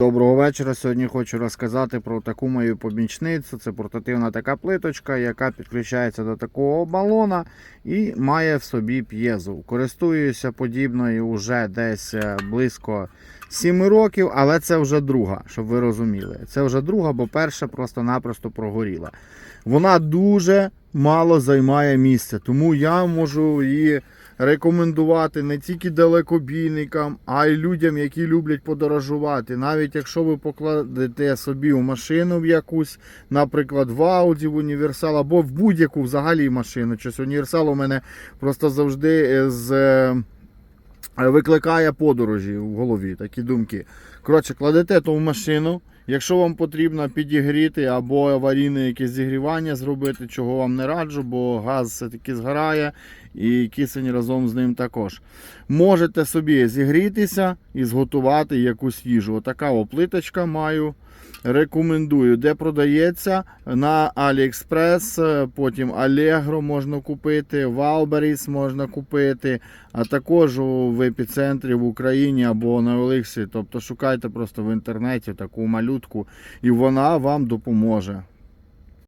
Доброго вечора. Сьогодні хочу розказати про таку мою помічницю. Це портативна така плиточка, яка підключається до такого балона і має в собі п'єзу. Користуюся подібною вже десь е, близько 7 років, але це вже друга, щоб ви розуміли. Це вже друга, бо перша просто-напросто прогоріла. Вона дуже мало займає місця, тому я можу її рекомендувати не тільки далекобійникам, а й людям, які люблять подорожувати. Навіть якщо ви покладете собі в машину в якусь, наприклад, в Audi, в універсал або в будь-яку взагалі машину. Щось універсал у мене просто завжди е, з. е, Викликає подорожі в голові, такі думки. Коротше, кладете то в машину. Якщо вам потрібно підігріти або аварійне якесь зігрівання зробити, чого вам не раджу, бо газ все-таки згорає і кисень разом з ним також. Можете собі зігрітися і зготувати якусь їжу. Отака оплиточка маю. Рекомендую, де продається на AliExpress, потім Allegro можна купити, Wildberries можна купити, а також в епіцентрі в Україні або на Олексі. Тобто шукайте просто в інтернеті таку малютку, і вона вам допоможе.